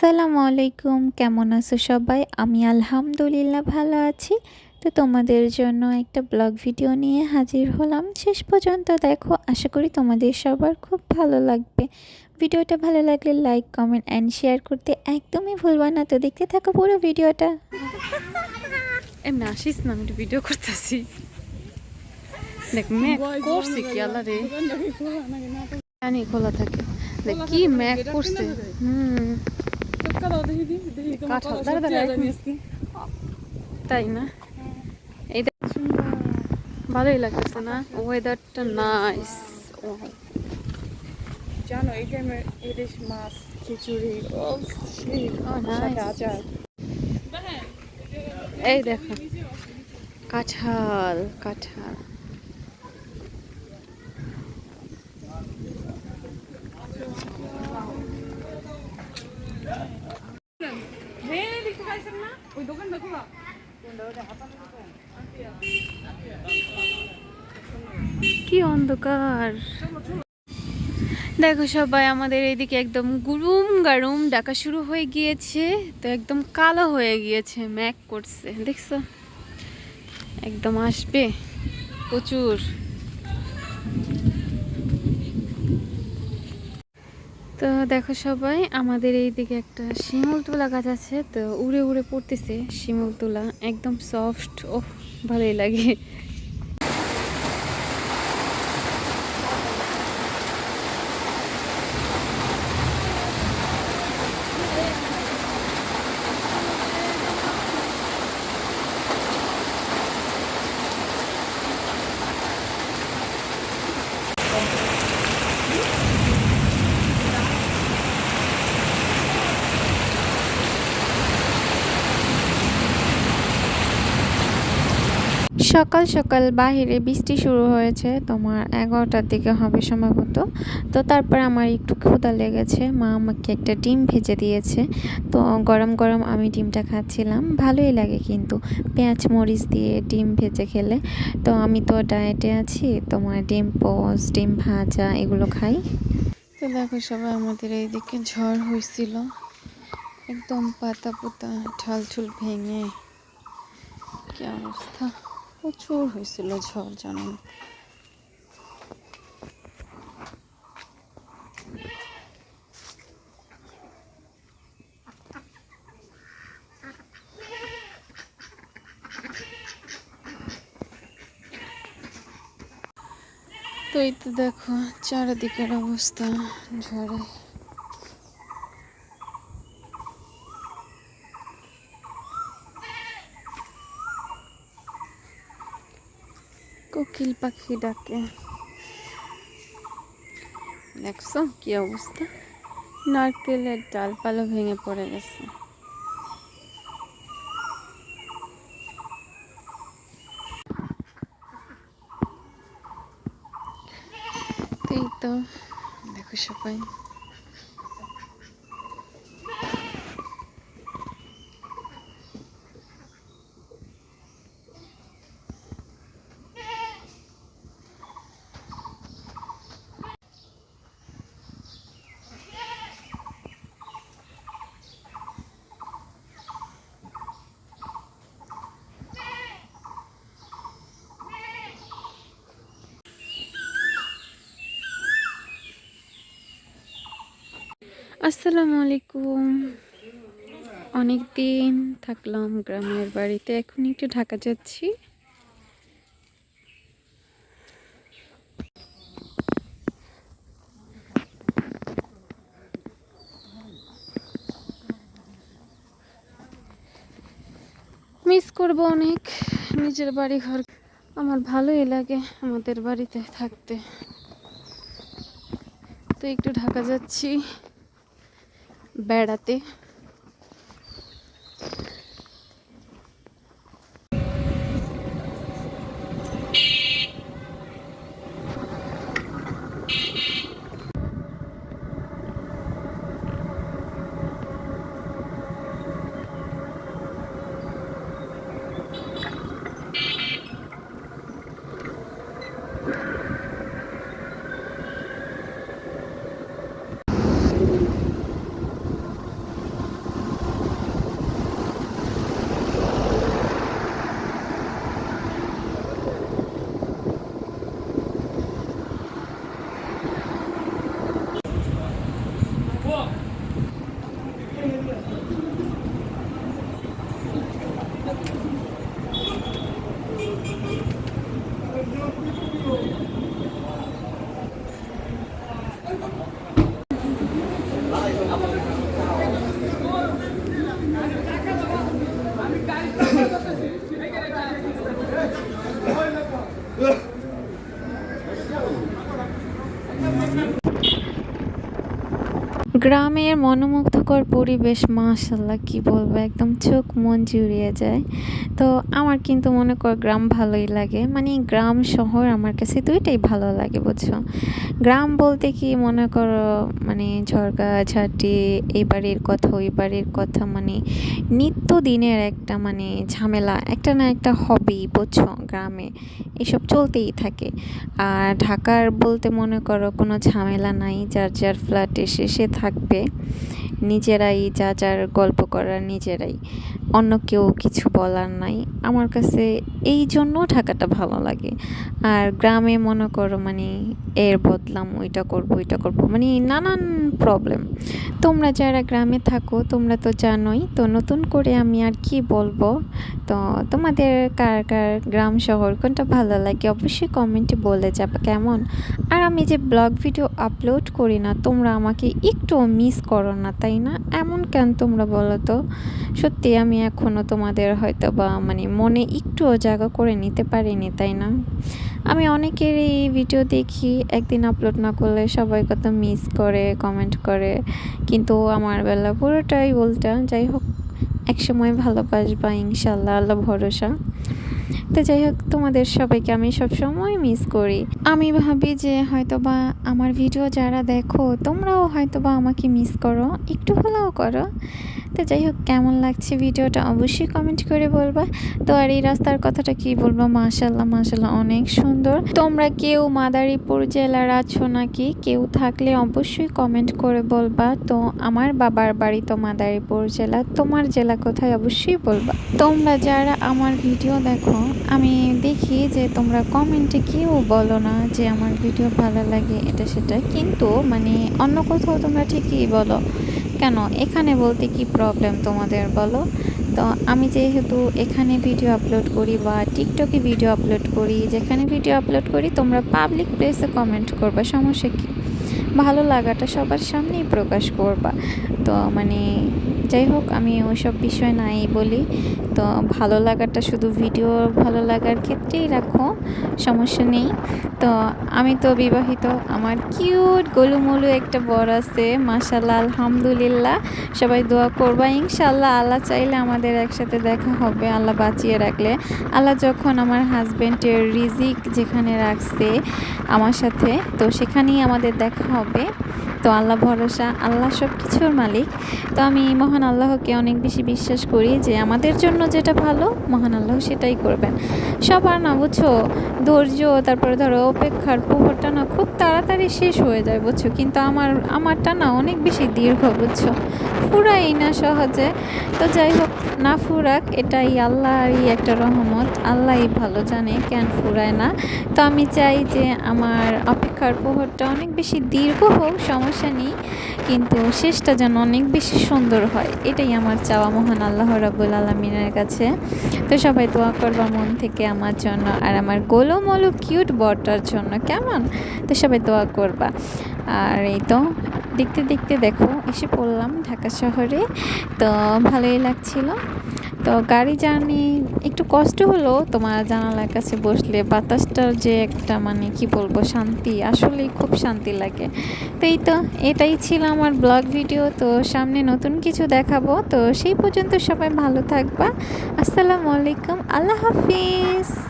আসসালামু আলাইকুম। কেমন আছো সবাই? আমি আলহামদুলিল্লাহ ভালো আছি। তো তোমাদের জন্য একটা ব্লগ ভিডিও নিয়ে হাজির হলাম। শেষ পর্যন্ত দেখো, আশা করি তোমাদের সবার খুব ভালো লাগবে। ভিডিওটা ভালো লাগলে লাইক কমেন্ট অ্যান্ড শেয়ার করতে একদমই ভুলবা না। তো দেখতে থাকো পুরো ভিডিওটা। এমনি আসিস না, আমি ভিডিও করতেছি। দেখ, ম্যাক করছে কি আল্লাহ রে? জানি খোলা থাকে। দেখ, কি ম্যাক করছে। হুম। কাঁঠাল, দাঁড়া, দাঁড়া, তাই না? এই দেখ ভালোই লাগতেছে না? ওয়েদারটা নাইস জানো এই টাইমে ইলিশ মাছ খিচুড়ি আচার। এই দেখো। কাঁঠাল কাঁঠাল কি অন্ধকার। দেখো সবাই, আমাদের এইদিকে একদম গুরুম গারুম ডাকা শুরু হয়ে গিয়েছে। তো একদম কালো হয়ে গিয়েছে, ম্যাক করছে, দেখছ? একদম আসবে, প্রচুর। তো দেখো সবাই, আমাদের এইদিকে একটা শিমুল তোলা গাছ আছে, তো উড়ে উড়ে পড়তেছে শিমুল তোলা। একদম সফট ও ভালোই লাগে। সকাল সকাল বাহিরে বৃষ্টি শুরু হয়েছে, তোমার এগারোটার দিকে হবে সম্ভবত। তো তারপর আমার একটু ক্ষুধা লেগেছে, মা আমাকে একটা ডিম ভেজে দিয়েছে। তো গরম গরম আমি ডিমটা খাচ্ছিলাম, ভালোই লাগে কিন্তু পেঁয়াজ মরিচ দিয়ে ডিম ভেজে খেলে। তো আমি তো ডায়েটে আছি, তোমার ডিম পোস, ডিম ভাজা এগুলো খাই। তো দেখো সবাই, আমাদের এইদিকে ঝড় হয়েছিল একদম পাতা পোতা ঠাল ঠুল ভেঙে, কি অবস্থা? প্রচুর হয়েছিল ঝড় জানো তো এই তো দেখো চারিদিকের অবস্থা ঝড়ে। কোকিল পাখি ডাকে। দেখছ কি অবস্থা? নারকেলের ডালপালা ভেঙে পড়ে গেছে। এই তো, দেখো সবাই। আসসালামু আলাইকুম। অনেক দিন থাকলাম গ্রামের বাড়িতে, এখন একটু ঢাকা যাচ্ছি। মিস করব অনেক নিজের বাড়ি ঘর আমার ভালোই লাগে আমাদের বাড়িতে থাকতে। তো একটু ঢাকা যাচ্ছি। বেড়াতে গ্রামের মনোমুগ্ধকর পরিবেশ মাশাল্লাহ কি বলব, একদম চোখ মন জুড়িয়ে যায়। তো আমার কিন্তু মনে কর গ্রাম ভালোই লাগে। মানে গ্রাম, শহর আমার কাছে দুইটাই ভালো লাগে, বুঝছ? গ্রাম বলতে কি, মনে করো মানে ঝরগা ঝাঁটি, এই বাড়ির কথা, ওই বাড়ির কথা মানে নিত্য দিনের একটা মানে ঝামেলা, একটা না একটা হবেই বুঝছ, গ্রামে। এসব চলতেই থাকে। আর ঢাকার বলতে মনে করো কোনো ঝামেলা নাই, যার যার ফ্ল্যাট এসে সে থাকবে। নিজেরাই যা যার গল্প করার নিজেরাই। অন্য কেউ কিছু বলার নাই। আমার কাছে এই জন্য ঢাকাটা ভালো লাগে। আর গ্রামে মনে করো মানে এর বদলাম, ওইটা করব ওইটা করব মানে নানান প্রবলেম তোমরা যারা গ্রামে থাকো, তোমরা তো জানোই, তো নতুন করে আমি আর কি বলব? তো তোমাদের কার কার গ্রাম শহর কোনটা ভালো লাগে অবশ্যই কমেন্টে বলে যাবে কেমন। আর আমি যে ব্লগ ভিডিও আপলোড করি না, তোমরা আমাকে একটু মিস করো না, তাই না? এমন কেন তোমরা বলো তো? সত্যি আমি এখনও তোমাদের হয়তো বা মানে মনে একটুও জায়গা করে নিতে পারিনি, তাই না? আমি অনেকের এই ভিডিও দেখি, একদিন আপলোড না করলে সবাই কত মিস করে কমেন্ট করে। কিন্তু আমার বেলা পুরোটাই উল্টা, যাই হোক, একসময় ভালোবাসবা, ইনশাল্লাহ, আল্লাহ ভরসা। তো যাই হোক, তোমাদের সবাইকে আমি সব সময় মিস করি। আমি ভাবি যে হয়তো বা আমার ভিডিও যারা দেখো, তোমরাও হয়তো বা আমাকে মিস করো, একটু হলেও করো। যাই হোক, কেমন লাগছে ভিডিওটা অবশ্যই কমেন্ট করে বলবা। তো আর এই রাস্তার কথাটা কি বলব? মাশাল্লাহ মাশাল্লাহ অনেক সুন্দর। তোমরা কেউ মাদারীপুর জেলার আছো নাকি? কেউ থাকলে অবশ্যই কমেন্ট করে বলবা। তো আমার বাবার বাড়ি তো মাদারীপুর জেলা, তোমার জেলা কোথায় অবশ্যই বলবা। তোমরা যারা আমার ভিডিও দেখো, আমি দেখি যে তোমরা কমেন্টে কেউ বলো না যে আমার ভিডিও ভালো লাগে এটা সেটা। কিন্তু মানে অন্য কোথাও তোমরা ঠিকই বলো। কেন? এখানে বলতে কি প্রবলেম তোমাদের বলো? তো আমি যেহেতু এখানে ভিডিও আপলোড করি বা টিকটকে ভিডিও আপলোড করি, যেখানে ভিডিও আপলোড করি, তোমরা পাবলিক প্লেসে কমেন্ট করবা, সমস্যা কি? ভালো লাগাটা সবার সামনেই প্রকাশ করবা। তো মানে যাই হোক, আমি ওইসব বিষয় নাই বলি। তো ভালো লাগাটা শুধু ভিডিও ভালো লাগার ক্ষেত্রেই রাখো, সমস্যা নেই। তো আমি তো বিবাহিত, আমার কিউট গোলুমলু একটা বর আছে মাশাল্লাহ আলহামদুলিল্লাহ। সবাই দোয়া করবা ইনশাল্লাহ আল্লাহ চাইলে আমাদের একসাথে দেখা হবে, আল্লাহ বাঁচিয়ে রাখলে। আল্লাহ যখন আমার হাজব্যান্ডের রিজিক যেখানে রাখছে আমার সাথে, তো সেখানেই আমাদের দেখা হবে। তো আল্লাহ ভরসা, আল্লাহ সব কিছুর মালিক। তো আমি মহান আল্লাহকে অনেক বেশি বিশ্বাস করি যে আমাদের জন্য যেটা ভালো, মহান আল্লাহ সেটাই করবেন। সবার না বুঝছ, ধৈর্য, তারপরে ধরো অপেক্ষার প্রহরটা না খুব তাড়াতাড়ি শেষ হয়ে যায়, বুঝছ? কিন্তু আমার, আমারটা না অনেক বেশি দীর্ঘ, বুঝছ? ফুরাই না সহজে। তো যাই হোক, না ফুরাক, এটাই আল্লাহরই একটা রহমত। আল্লাহই ভালো জানে, কেন ফুরায় না। তো আমি চাই যে আমার অপেক্ষার প্রহরটা অনেক বেশি দীর্ঘ হোক, সমস্যা নেই, কিন্তু শেষটা যেন অনেক বেশি সুন্দর হয়। এটাই আমার চাওয়া মহান আল্লাহ রাবুল আলমিনের কাছে। তো সবাই দোয়া করবা মন থেকে আমার জন্য আর আমার গোলমলো কিউট বরটার জন্য, কেমন? তো সবাই দোয়া করবা। আর এই তো দেখতে দেখতে দেখো, এসে পড়লাম ঢাকা শহরে। তো ভালোই লাগছিল। তো গাড়ি জার্নি একটু কষ্ট হলো তোমার জানালার কাছে বসলে, বাতাসটার যে একটা মানে কি বলব, শান্তি, আসলেই খুব শান্তি লাগে। তো এই তো, এটাই ছিল আমার ব্লগ ভিডিও। তো সামনে নতুন কিছু দেখাবো। তো সেই পর্যন্ত সবাই ভালো থাকবা। আসসালামু আলাইকুম। আল্লাহ হাফিজ।